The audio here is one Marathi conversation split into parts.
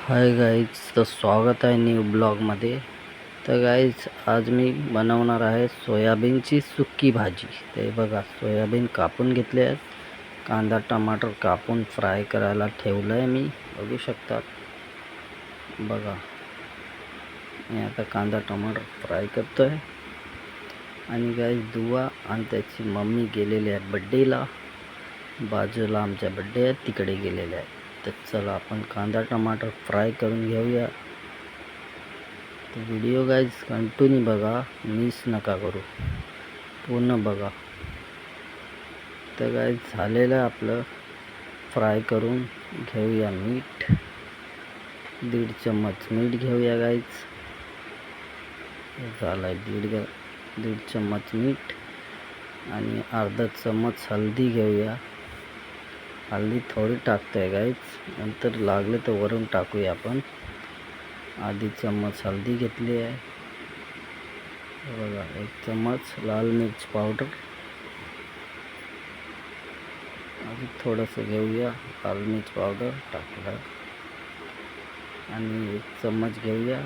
हाय गाईज तर स्वागत आहे न्यू ब्लॉगमध्ये तर गाईज आज मी बनवणार आहे सोयाबीनची सुक्की भाजी. ते बघा सोयाबीन कापून घेतले आहेत. कांदा टमाटर कापून फ्राय करायला ठेवलं आहे मी. बघू शकतात. बघा. मी आता कांदा टमाटर फ्राय करतो आहे आणि गाईज दुवा आणि त्याची मम्मी गेलेली आहे बड्डेला बाजूला आमच्या बड्डे आहेत तिकडे गेलेले आहे तर चला आपण कांदा टमाटर फ्राय करून घेऊया. तर व्हिडिओ गाईज कंटिन्यू बघा. मिस नका करू. पूर्ण बघा. तर गाईज झालेलं आहे आपलं. फ्राय करून घेऊया मीठ. दीड चम्मच मीठ घेऊया गाईज झालं आहे दीड दीड चम्मच मीठ. आणि अर्धा चम्मच हळदी घेऊया. हल्ली थोडी टाकतोय गाईच नंतर लागले तर वरून टाकूया आपण. आधी चम्मच हळदी घेतली आहे. बघा एक चम्मच लाल मिर्च पावडर आधी थोडंसं घेऊया. लाल मिर्च पावडर टाकला. आणि एक चम्मच घेऊया.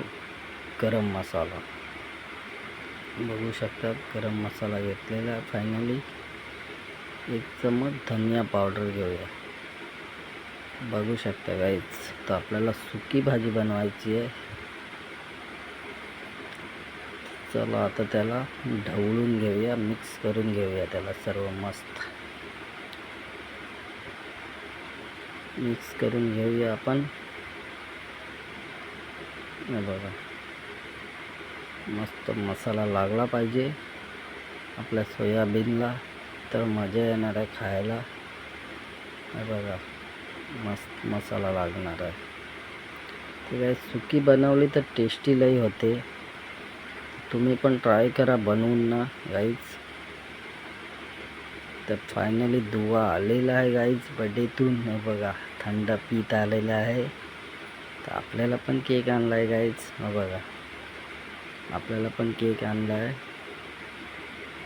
गरम मसाला. बघू शकतात गरम मसाला घेतलेला फायनली एक चम्मच धनिया पावडर घेऊया. बघू शकता काहीच तर आपल्याला सुकी भाजी बनवायची आहे. चला आता त्याला ढवळून घेऊया मिक्स करून घेऊया त्याला सर्व मस्त. मिक्स करून घेऊया आपण. बघा. मस्त मसाला लागला पाहिजे आपल्या सोयाबीनला. तर मजा येणार आहे खायला. हे बघा मस्त मसाला लागणार आहे. ते काय सुकी बनवली तर टेस्टी लई होते. तुम्ही पण ट्राय करा बनवून ना गाईज तर फायनली दुवा आलेला आहे गाईज बड्डेतून हे बघा थंड पीत आलेला आहे. तर आपल्याला पण केक आणला आहे गाईज हे बघा आपल्याला पण केक आणला आहे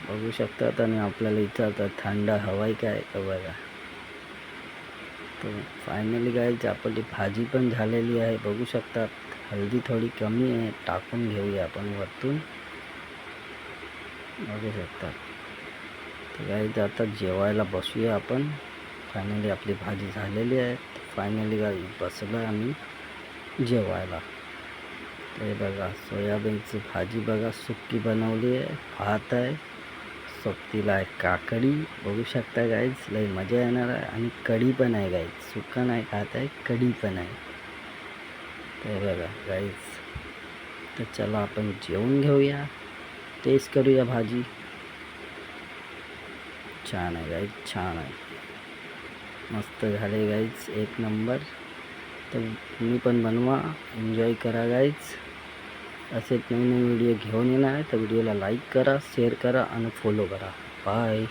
बघू शकतात आणि आपल्याला विचारतात थंड हवाय काय का बघा. तर फायनली गाईज आपली भाजी पण झालेली आहे. बघू शकतात हळदी थोडी कमी आहे. टाकून घेऊया आपण वरतून. बघू शकतात तर गाईज आता जेवायला बसूया आपण. फायनली आपली भाजी झालेली आहे. फायनली गाई बसलं आम्ही जेवायला. ते बघा सोयाबीनची भाजी बघा सुक्की बनवली आहे. भात आहे. सोबतीला आहे काकडी. बघू शकता गाईज लई मजा येणार आहे. आणि कढी पण आहे गाईज सुका नाही खात आहे कढी पण आहे. ते बघा गाईज तर चला आपण जेवून घेऊया. टेस्ट करूया भाजी. छान आहे गाईज छान आहे. मस्त झाले गाईज एक नंबर तर तुम्ही पण बनवा. एन्जॉय करा गाईज असेच नवीन नवीन व्हिडिओ घेऊन येणार आहे. तर व्हिडिओला लाईक करा शेअर करा आणि फॉलो करा. बाय